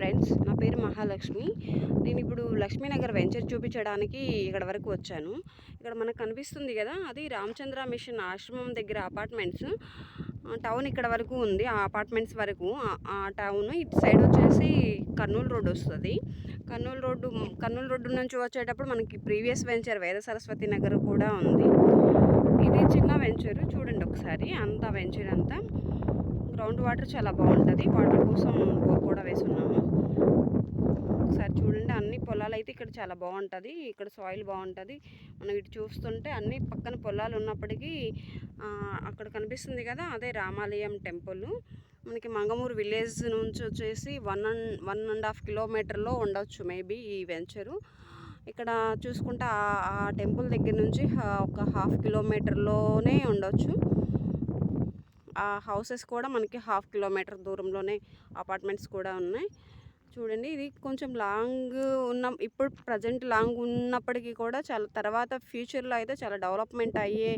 Friends. నా పేరు మహాలక్ష్మి. నేను ఇప్పుడు లక్ష్మీనగర్ వెంచర్ చూపించడానికి ఇక్కడ వరకు వచ్చాను. ఇక్కడ మనకు కనిపిస్తుంది కదా అది రామచంద్ర మిషన్ ఆశ్రమం దగ్గర అపార్ట్మెంట్స్. టౌన్ ఇక్కడ వరకు ఉంది ఆ అపార్ట్మెంట్స్ వరకు. ఆ- టౌన్ ఇటు సైడ్ వచ్చేసి కర్నూలు రోడ్డు వస్తుంది. కర్నూలు రోడ్డు కర్నూలు రోడ్డు నుంచి వచ్చేటప్పుడు మనకి ప్రీవియస్ వెంచర్ వేద సరస్వతి నగర్ కూడా ఉంది. ఇది చిన్న వెంచర్ చూడండి ఒకసారి. అంతా వెంచర్ అంతా. గ్రౌండ్ వాటర్ చాలా బాగుంటుంది. వాటర్ కోసం బోర్ కూడా వేసున్నాము. ఒకసారి చూడండి అన్ని పొలాలు అయితే ఇక్కడ చాలా బాగుంటుంది. ఇక్కడ సాయిల్ బాగుంటుంది. మనం ఇటు చూస్తుంటే అన్ని పక్కన పొలాలు ఉన్నప్పటికీ అక్కడ కనిపిస్తుంది కదా అదే రామాలయం టెంపుల్. మనకి మంగమూరు విలేజ్ నుంచి వచ్చేసి one and one and half కిలోమీటర్లో ఉండొచ్చు మేబీ ఈ వెంచరు. ఇక్కడ చూసుకుంటే ఆ- ఆ టెంపుల్ దగ్గర నుంచి ఒక హాఫ్ కిలోమీటర్లోనే ఉండొచ్చు. ఆ హౌసెస్ కూడా మనకి హాఫ్ కిలోమీటర్ దూరంలోనే అపార్ట్మెంట్స్ కూడా ఉన్నాయి. చూడండి ఇది కొంచెం లాంగ్ ఉన్న ఇప్పుడు ప్రజెంట్ లాంగ్ ఉన్నప్పటికీ కూడా చాలా తర్వాత ఫ్యూచర్లో అయితే చాలా డెవలప్మెంట్ అయ్యే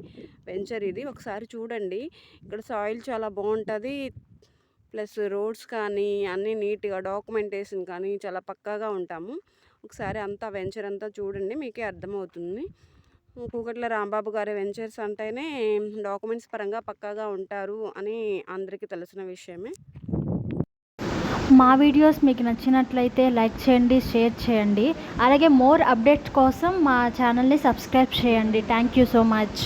వెంచర్ ఇది. ఒకసారి చూడండి ఇక్కడ సాయిల్ చాలా బాగుంటుంది. ప్లస్ రోడ్స్ కానీ అన్నీ నీట్గా డాక్యుమెంటేషన్ కానీ చాలా పక్కాగా ఉంటాము. ఒకసారి అంతా వెంచర్ అంతా చూడండి మీకే అర్థమవుతుంది. కూకట్ల రాంబాబు గారి వెంచర్స్ అంటేనే డాక్యుమెంట్స్ పరంగా పక్కాగా ఉంటారు అని అందరికీ తెలిసిన విషయమే. మా వీడియోస్ మీకు నచ్చినట్లయితే లైక్ చేయండి షేర్ చేయండి. అలాగే మోర్ అప్డేట్స్ కోసం మా ఛానల్ని సబ్స్క్రైబ్ చేయండి. Thank you so much.